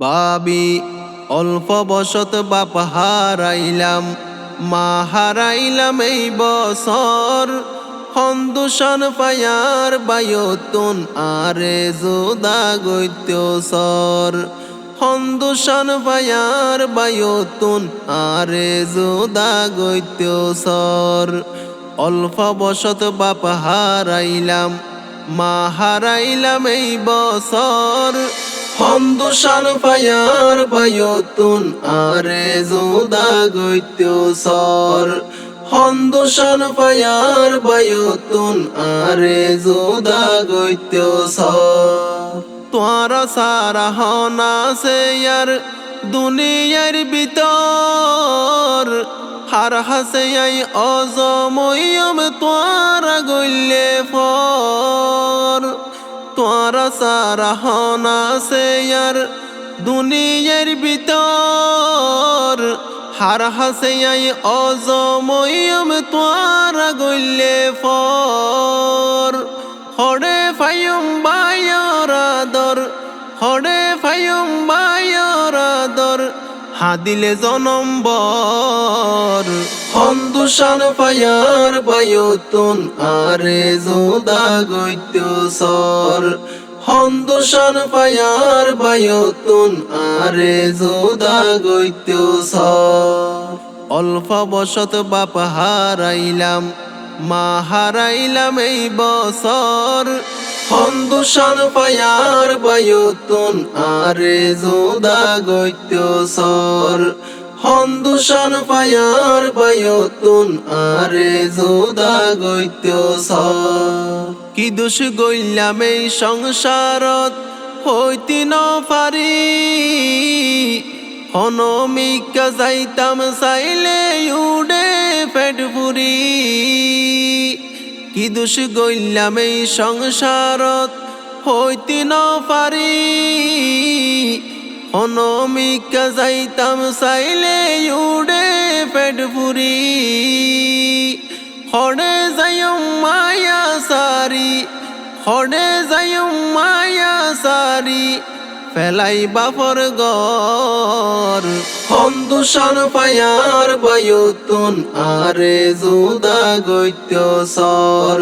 পাবি অল্প বসত বাপ হারাইলাম, মা হারাইলাম এই বছর। সন্দোষণ পায়ার বায়তুন আরে যোদা গৈত্য সর সন্দোষণ পায়ার বায়তুন আরে যোদা গৈত্য সর অল্প বসত বাপ হারাইলাম, মা হারাইলাম এই বছর। সন্দোষণ পায়ার বায়তুন আরে যোদা গৈত্য সর। সন্দোষণ পায়ার বায়তুন আরে যোদা গৈত্য সর। তোয়ার সারা হনা সে ইয়ার দুনিয়ার ভিতর। হার হাসে অজময়ম তোয়ারা গইলে ফর তোয়ারা সারা হনা সে ইয়ার দুনিয়ার ভিতর। হার হাসে আই অজময়ম তোয়ারা গইলে ফর। হরে ফায়ুম বায়রাদর হরে ফায়ুম বায়রাদর হাদিলে জনম্বর সন্দোষণ পায়ার বায়তুন আরে যোদা গৈত্য সর। সন্দোষণ পায়ার বায়তুন আরে যোদা গৈত্য সর। অল্প বসত বাপ হারাইলাম, মা হারাইলাম এই বছর। সন্দোষণ পায়ার বায়তুন আরে যোদা গৈত্য সর। সন্দোষণ পায়ার বায়তুন, আরে যোদা গৈত্য কি দোষ গইলাম এই সংসারত? হইতি ন পারি। হনমিকা যাইতাম চাইলে উডে পেট পুরি কি দোষ গইলাম এই সংসারত? হইতি ন পারি। হনমিকা যাইতাম চাইলে উডে পেট পুরি। হরে যাইম মায়া সারি হরে যাইম মায়া সারি, ফেলাই বাপর গর সন্দোষণ পায়ার বায়ুতুন, আরে যোদা গৈত্য সর।